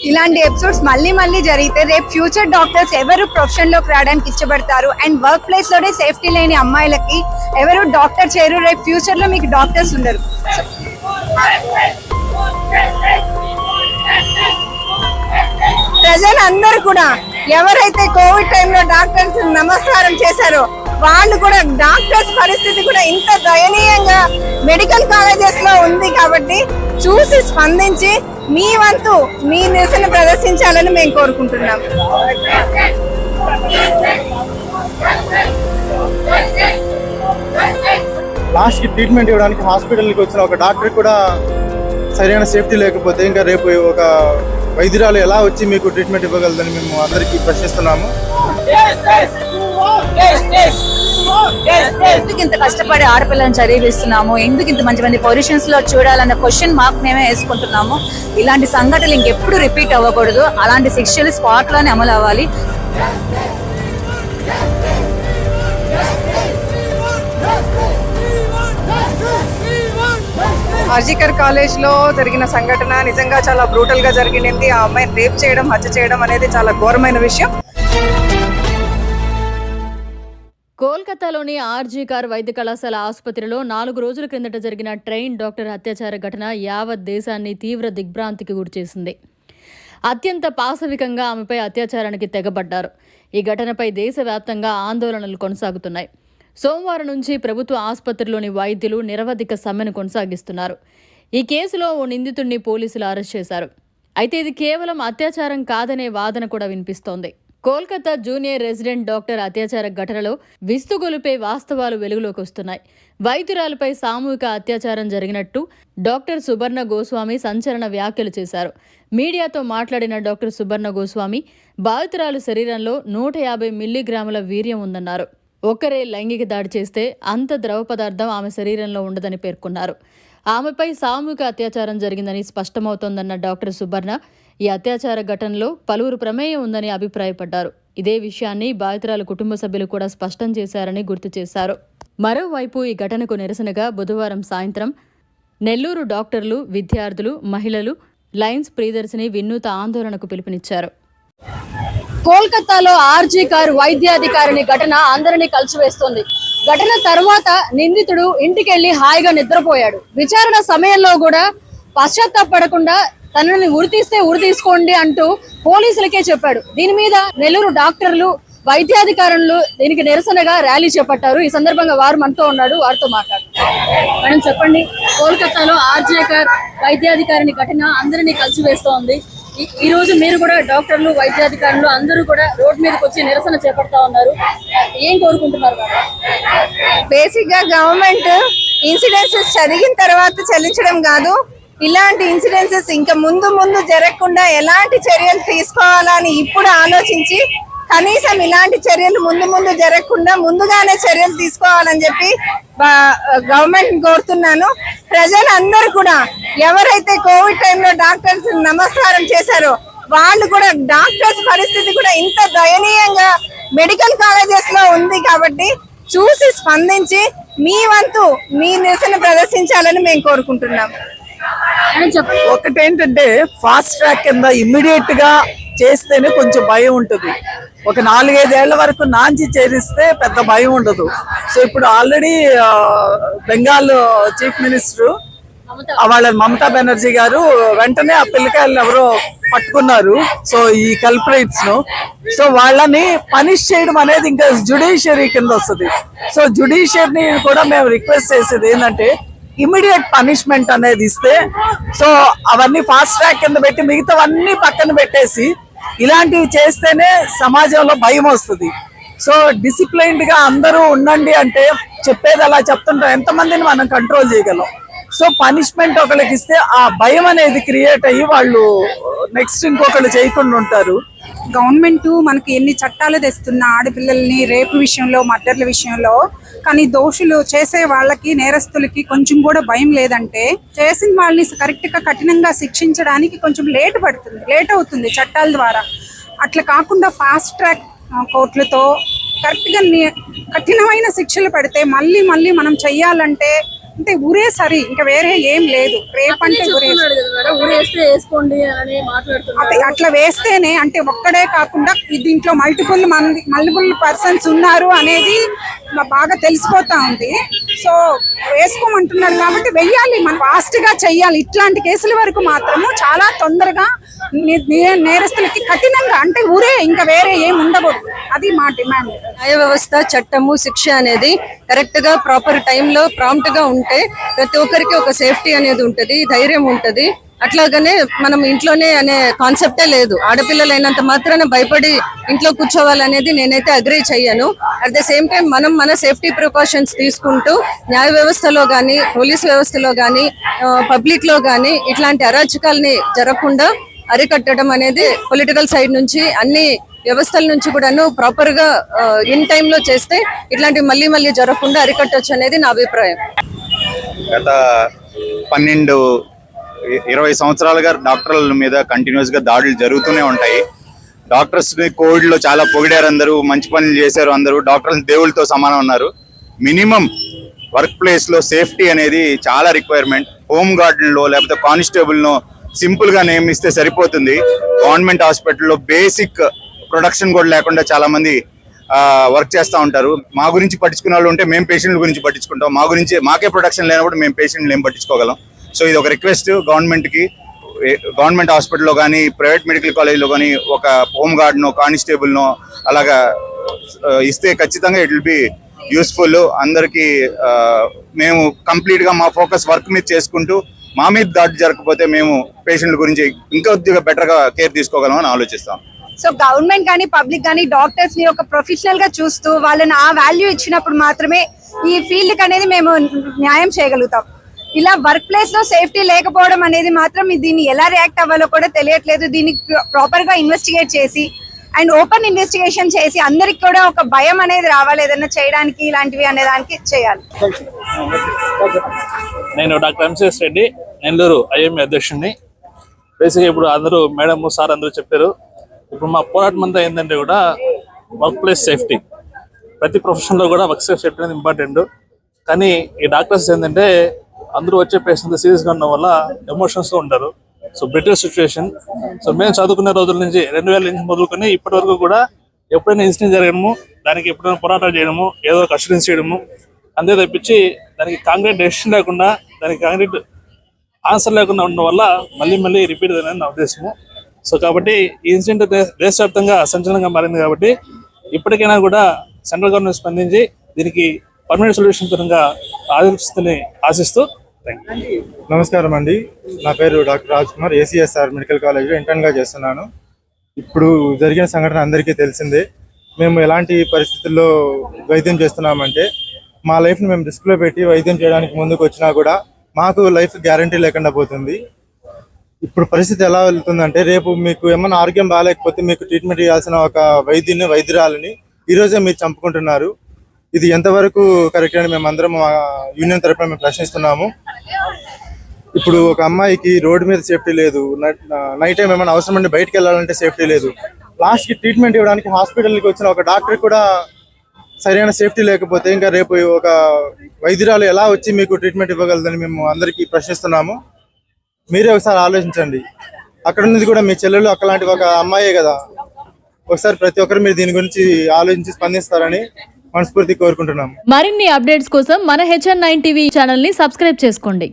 ఇలాంటి ఎపిసోడ్స్ మళ్ళీ మళ్ళీ జరిగితే రేపు ఫ్యూచర్ డాక్టర్స్ ఎవరు ప్రొఫెషన్లోకి రావడానికి ఇష్టపడతారు అండ్ వర్క్ ప్లేస్లోనే సేఫ్టీ లేని అమ్మాయిలకి ఎవరు డాక్టర్ చేయరు రేపు ఫ్యూచర్లో మీకు డాక్టర్స్ ఉండరు. ప్రజలందరూ కూడా ఎవరైతే కోవిడ్ టైంలో డాక్టర్స్ నమస్కారం చేశారో వాళ్ళు కూడా డాక్టర్స్ పరిస్థితి కూడా ఇంత దయనీయంగా మెడికల్ కాలేజెస్లో ఉంది కాబట్టి చూసి స్పందించి మీ వంతు మీ నిరసన ప్రదర్శించాలని మేము కోరుకుంటున్నాం. లాస్ట్కి ట్రీట్మెంట్ ఇవ్వడానికి హాస్పిటల్కి వచ్చిన ఒక డాక్టర్ కూడా సరైన సేఫ్టీ లేకపోతే ఇంకా రేపు ఒక వైద్యురాలు ఎలా వచ్చి మీకు ట్రీట్మెంట్ ఇవ్వగలదని మేము అందరికీ ప్రశ్నిస్తున్నాము. ఎందుకు ఇంత కష్టపడి ఆడపిల్లని చదివిస్తున్నాము? ఎందుకు ఇంత మంచి మంది పొజిషన్స్లో చూడాలన్న క్వశ్చన్ మార్క్ మేమే వేసుకుంటున్నాము? ఇలాంటి సంఘటనలు ఇంకెప్పుడు రిపీట్ అవ్వకూడదు. అలాంటి శిక్షలు స్పాట్లోనే అమలు అవ్వాలి. ఆర్జికర్ కాలేజ్లో జరిగిన సంఘటన నిజంగా చాలా బ్రూటల్గా జరిగింది. ఆ అమ్మాయిని రేప్ చేయడం హత్య చేయడం అనేది చాలా ఘోరమైన విషయం. కోల్కతాలోని ఆర్జీ కార్ వైద్య కళాశాల ఆసుపత్రిలో నాలుగు రోజుల క్రిందట జరిగిన ట్రైన్ డాక్టర్ అత్యాచార ఘటన యావత్ దేశాన్ని తీవ్ర దిగ్భ్రాంతికి గురిచేసింది అత్యంత పాశవికంగా ఆమెపై అత్యాచారానికి తెగబడ్డారు. ఈ ఘటనపై దేశవ్యాప్తంగా ఆందోళనలు కొనసాగుతున్నాయి. సోమవారం నుంచి ప్రభుత్వ ఆసుపత్రిలోని వైద్యులు నిరవధిక సమ్మెను కొనసాగిస్తున్నారు. ఈ కేసులో ఓ నిందితుడిని పోలీసులు అరెస్ట్ చేశారు. అయితే ఇది కేవలం అత్యాచారం కాదనే వాదన కూడా వినిపిస్తోంది. కోల్కతా జూనియర్ రెసిడెంట్ డాక్టర్ అత్యాచార ఘటనలో విస్తుగొలిపే వాస్తవాలు వెలుగులోకి వస్తున్నాయి. వైద్యురాలపై సామూహిక అత్యాచారం జరిగినట్టు డాక్టర్ సుబర్ణ గోస్వామి సంచలన వ్యాఖ్యలు చేశారు. మీడియాతో మాట్లాడిన డాక్టర్ సుబర్ణ గోస్వామి బాధితురాలు శరీరంలో నూట యాభై మిల్లీగ్రాముల వీర్యం ఉందన్నారు. ఒకరే లైంగిక దాడి చేస్తే అంత ద్రవ పదార్థం ఆమె శరీరంలో ఉండదని పేర్కొన్నారు. ఆమెపై సామూహిక అత్యాచారం జరిగిందని స్పష్టమవుతోందన్న డాక్టర్ సుబర్ణ ఈ అత్యాచార ఘటనలో పలువురు ప్రమేయం ఉందని అభిప్రాయపడ్డారు. ఇదే విషయాన్ని బాధితురాల కుటుంబ సభ్యులు కూడా స్పష్టం చేశారని గుర్తు చేశారు. మరోవైపు ఈ ఘటనకు నిరసనగా బుధవారం సాయంత్రం నెల్లూరు డాక్టర్లు విద్యార్థులు మహిళలు లయన్స్ ప్రియదర్శిని వినూత ఆందోళనకు పిలుపునిచ్చారు. కోల్కతాలో ఆర్జీ కారు వైద్యాధికారిని ఘటన అందరినీ కలిసివేస్తోంది. ఘటన తర్వాత నిందితుడు ఇంటికెళ్ళి హాయిగా నిద్రపోయాడు. విచారణ సమయంలో కూడా పశ్చాత్తాపడకుండా తనని ఉరి తీస్తే ఉరి తీసుకోండి అంటూ పోలీసులకే చెప్పాడు. దీని మీద నెల్లూరు డాక్టర్లు వైద్యాధికారులు దీనికి నిరసనగా ర్యాలీ చేపట్టారు. ఈ సందర్భంగా వారు మనతో ఉన్నాడు వారితో మాట్లాడు మేడం చెప్పండి. కోల్కతాలో ఆర్జేకర్ వైద్యాధికారిని ఘటన అందరినీ కలిసివేస్తోంది ఈ- ఈ రోజు మీరు కూడా డాక్టర్లు వైద్యాధికారులు అందరూ కూడా రోడ్ మీదకి వచ్చి నిరసన చేపడతా ఉన్నారు. ఏం కోరుకుంటున్నారు బేసిక్గా గవర్నమెంట్ ఇన్సిడెన్సెస్ జరిగిన తర్వాత చెల్లించడం కాదు. ఇలాంటి ఇన్సిడెన్సెస్ ఇంకా ముందు ముందు జరగకుండా ఎలాంటి చర్యలు తీసుకోవాలని ఇప్పుడు ఆలోచించి కనీసం ఇలాంటి చర్యలు ముందు ముందు జరగకుండా ముందుగానే చర్యలు తీసుకోవాలని చెప్పి గవర్నమెంట్ కోరుతున్నాను. ప్రజలందరూ కూడా ఎవరైతే కోవిడ్ టైంలో డాక్టర్స్ నమస్కారం చేశారో వాళ్ళు కూడా డాక్టర్స్ పరిస్థితి కూడా ఇంత దయనీయంగా మెడికల్ కాలేజెస్లో ఉంది కాబట్టి చూసి స్పందించి మీ వంతు మీ నిరసన ప్రదర్శించాలని మేము కోరుకుంటున్నాం. ఒకటేంటంటే ఫాస్ట్ ట్రాక్ కింద ఇమ్మీడియట్గా చేస్తేనే కొంచెం భయం ఉంటుంది. ఒక నాలుగైదేళ్ళ వరకు నాంచి చేరిస్తే పెద్ద భయం ఉండదు. సో ఇప్పుడు ఆల్రెడీ బెంగాల్ చీఫ్ మినిస్టర్ వాళ్ళ మమతా బెనర్జీ గారు వెంటనే ఆ పిల్లకాయలను ఎవరో పట్టుకున్నారు. సో ఈ కల్పరేట్స్ను. సో వాళ్ళని పనిష్ చేయడం అనేది ఇంకా జుడిషియరీ కింద వస్తుంది. సో జుడిషియరీని కూడా మేము రిక్వెస్ట్ చేసేది ఏంటంటే ఇమీడియట్ పనిష్మెంట్ అనేది ఇస్తే సో అవన్నీ ఫాస్ట్ ట్రాక్ కింద పెట్టి మిగతావన్నీ పక్కన పెట్టేసి ఇలాంటివి చేస్తేనే సమాజంలో భయం వస్తుంది. సో డిసిప్లైన్డ్గా అందరూ ఉండండి అంటే చెప్పేది అలా చెప్తుంటాం. ఎంతమందిని మనం కంట్రోల్ చేయగలం? సో పనిష్మెంట్ ఒకరికి ఇస్తే ఆ భయం అనేది క్రియేట్ అయ్యి వాళ్ళు నెక్స్ట్ ఇంకొకళ్ళు చేయకుండా ఉంటారు. గవర్నమెంట్ మనకి ఎన్ని చట్టాలు తెస్తున్న ఆడపిల్లల్ని రేపు విషయంలో మర్డర్ల విషయంలో కానీ దోషులు చేసే వాళ్ళకి నేరస్తులకి కొంచెం కూడా భయం లేదంటే చేసిన వాళ్ళని కరెక్ట్గా కఠినంగా శిక్షించడానికి కొంచెం లేట్ పడుతుంది లేట్ అవుతుంది చట్టాల ద్వారా. అట్లా కాకుండా ఫాస్ట్ ట్రాక్ కోర్టులతో కరెక్ట్గా కఠినమైన శిక్షలు పడితే మళ్ళీ మళ్ళీ మనం చెయ్యాలంటే అంటే ఊరే సరి ఇంకా వేరే ఏం లేదు. రేపు అంటే ఊరే ఊరేస్తే వేసుకోండి అని మాట్లాడుతున్నారు అట్లా- అట్లా వేస్తేనే అంటే ఒక్కడే కాకుండా ఈ దీంట్లో మల్టిపుల్ మంది మల్టిపుల్ పర్సన్స్ ఉన్నారు అనేది మా- బాగా తెలిసిపోతా ఉంది. సో వేసుకోమంటున్నారు కాబట్టి వెయ్యాలి మనం ఫాస్ట్గా చెయ్యాలి. ఇట్లాంటి కేసుల వరకు మాత్రము చాలా తొందరగా నే- నే- నేరస్తులకి కఠినంగా అంటే ఊరే ఇంకా వేరే ఏం ఉండకూడదు. అది మా డిమాండ్. న్యాయ వ్యవస్థ చట్టము శిక్ష అనేది కరెక్ట్గా ప్రాపర్ టైంలో ప్రాంప్ట్గా ఉంటే ప్రతి ఒక్కరికి ఒక సేఫ్టీ అనేది ఉంటది ధైర్యం ఉంటది. అట్లాగనే మనం ఇంట్లోనే అనే కాన్సెప్టే లేదు. ఆడపిల్లలు అయినంత మాత్రాన భయపడి ఇంట్లో కూర్చోవాలనేది నేనైతే అగ్రీ చెయ్యను. అట్ ద సేమ్ టైం మనం మన సేఫ్టీ ప్రికాషన్స్ తీసుకుంటూ న్యాయ వ్యవస్థలో కానీ పోలీస్ వ్యవస్థలో కానీ పబ్లిక్లో ఇట్లాంటి అరాచకాలని జరగకుండా అరికట్టడం అనేది పొలిటికల్ సైడ్ నుంచి అన్ని వ్యవస్థల నుంచి కూడాను ప్రాపర్గా ఇన్ టైంలో లో చేస్తే ఇట్లాంటివి మళ్ళీ మళ్ళీ జరగకుండా అరికట్టొచ్చు అనేది నా అభిప్రాయం. గత పన్నెండు ఇరవై సంవత్సరాలుగా డాక్టర్ల మీద కంటిన్యూస్గా దాడులు జరుగుతూనే ఉంటాయి. డాక్టర్స్ కోవిడ్లో కోవిడ్లో చాలా పొగిడారు అందరూ మంచి పనులు చేశారు అందరూ డాక్టర్లు దేవుళ్ళతో సమానం ఉన్నారు. మినిమం వర్క్ ప్లేస్లో సేఫ్టీ అనేది చాలా రిక్వైర్మెంట్. హోమ్ గార్డెన్లో లేకపోతే కానిస్టేబుల్ సింపుల్గా సింపుల్గా నియమిస్తే సరిపోతుంది. గవర్నమెంట్ హాస్పిటల్లో బేసిక్ ప్రొడక్షన్ కూడా లేకుండా చాలా మంది వర్క్ చేస్తూ ఉంటారు. మా గురించి పట్టించుకునే వాళ్ళు ఉంటే మేము పేషెంట్ల గురించి పట్టించుకుంటాం. మా గురించి మాకే ప్రొడక్షన్ లేనప్పుడు మేము పేషెంట్లు ఏం పట్టించుకోగలం. సో ఇది ఒక రిక్వెస్ట్ గవర్నమెంట్కి గవర్నమెంట్ హాస్పిటల్లో కానీ ప్రైవేట్ మెడికల్ కాలేజ్లో కానీ ఒక హోమ్ గార్డ్నో కానిస్టేబుల్నో అలాగా ఇస్తే ఖచ్చితంగా ఇట్ విల్ బి యూస్ఫుల్ అందరికీ మేము కంప్లీట్గా మా ఫోకస్ వర్క్ మీద చేసుకుంటూ మా మీద దాడి జరగకపోతే మేము పేషెంట్ల గురించి ఇంకా కొద్దిగా బెటర్గా కేర్ తీసుకోగలమని ఆలోచిస్తాం. సో గవర్నమెంట్ కానీ పబ్లిక్ కానీ డాక్టర్స్ని ఒక ప్రొఫెషనల్గా చూస్తూ వాళ్ళని ఆ వాల్యూ ఇచ్చినప్పుడు మాత్రమే ఈ ఫీల్డ్కి అనేది మేము న్యాయం చేయగలుగుతాం. ఇలా వర్క్ ప్లేస్లో సేఫ్టీ లేకపోవడం అనేది మాత్రం దీన్ని ఎలా రియాక్ట్ అవ్వాలో కూడా తెలియట్లేదు. దీనికి ప్రాపర్గా ఇన్వెస్టిగేట్ చేసి అండ్ ఓపెన్ ఇన్వెస్టిగేషన్ చేసి అందరికి కూడా ఒక భయం అనేది రావాలి. ఏదైనా చేయడానికి ఇలాంటివి అనే దానికి చేయాలి. నేను doctor MCS Reddy Nellore IMA అధ్యక్షుడిని. బేసిక్గా ఇప్పుడు అందరూ మేడం సార్ అందరూ చెప్పారు. ఇప్పుడు మా పోరాటం అంతా ఏంటంటే కూడా వర్క్ ప్లేస్ సేఫ్టీ ప్రతి ప్రొఫెషన్లో కూడా వర్క్ సేఫ్ సేఫ్టీ అనేది ఇంపార్టెంట్ కానీ ఈ డాక్టర్స్ ఏంటంటే అందరూ వచ్చే పేషెంట్ సీరియస్గా ఉండడం వల్ల ఎమోషన్స్లో ఉంటారు. సో బెటర్ సిచ్యువేషన్ సో మేము చదువుకునే రోజుల నుంచి రెండు వేల నుంచి మొదలుకొని ఇప్పటి వరకు కూడా ఎప్పుడైనా ఇన్సిడెంట్ జరగడము దానికి ఎప్పుడైనా పోరాటాలు చేయడము ఏదో ఒక అష్యూరెన్స్ చేయడము అంతే తప్పించి దానికి కాంక్రీట్ డెసిషన్ లేకుండా దానికి కాంక్రీట్ ఆన్సర్ లేకుండా ఉండడం వల్ల మళ్ళీ మళ్ళీ రిపీట్ అనేది నా ఉద్దేశము. సో కాబట్టి ఈ ఇన్సిడెంట్ దేశవ్యాప్తంగా సంచలనంగా మారింది కాబట్టి ఇప్పటికైనా కూడా సెంట్రల్ గవర్నమెంట్ స్పందించి దీనికి పర్మనెంట్ సొల్యూషన్ పరంగా ఆలోచిస్తుందని ఆశిస్తూ నమస్కారం అండి. నా పేరు doctor Raj Kumar ACSR medical కాలేజ్లో ఇంటర్న్గా చేస్తున్నాను. ఇప్పుడు జరిగిన సంఘటన అందరికీ తెలిసిందే. మేము ఎలాంటి పరిస్థితుల్లో వైద్యం చేస్తున్నామంటే మా లైఫ్ని మేము రిస్క్లో పెట్టి వైద్యం చేయడానికి ముందుకు వచ్చినా కూడా మాకు లైఫ్ గ్యారంటీ లేకుండా పోతుంది. ఇప్పుడు పరిస్థితి ఎలా వెళ్తుందంటే రేపు మీకు ఏమైనా ఆరోగ్యం బాగాలేకపోతే మీకు ట్రీట్మెంట్ చేయాల్సిన ఒక వైద్యుని వైద్యురాలని ఈరోజే మీరు చంపుకుంటున్నారు. ఇది ఎంతవరకు కరెక్ట్ అని మేము అందరం యూనియన్ తరఫున మేము ప్రశ్నిస్తున్నాము. ఇప్పుడు ఒక అమ్మాయికి రోడ్డు మీద సేఫ్టీ లేదు. నైట్ టైం ఏమైనా అవసరం ఉండి బయటకు వెళ్ళాలంటే సేఫ్టీ లేదు. లాస్ట్కి ట్రీట్మెంట్ ఇవ్వడానికి హాస్పిటల్కి వచ్చిన ఒక డాక్టర్ కూడా సరైన సేఫ్టీ లేకపోతే ఇంకా రేపు ఒక వైద్యురాలు ఎలా వచ్చి మీకు ట్రీట్మెంట్ ఇవ్వగలదని మేము అందరికీ ప్రశ్నిస్తున్నాము. మీరే ఒకసారి ఆలోచించండి. అక్కడ ఉన్నది కూడా మీ చెల్లెలు అక్కలాంటి ఒక అమ్మాయే కదా. ఒకసారి ప్రతి ఒక్కరు మీరు దీని గురించి ఆలోచించి స్పందిస్తారని మనస్ఫూర్తి కోరుకుంటున్నాం. మరిన్ని అప్డేట్స్ కోసం మన హెచ్ఎన్ నైన్ టీవీ ఛానల్ని సబ్స్క్రైబ్ చేసుకోండి.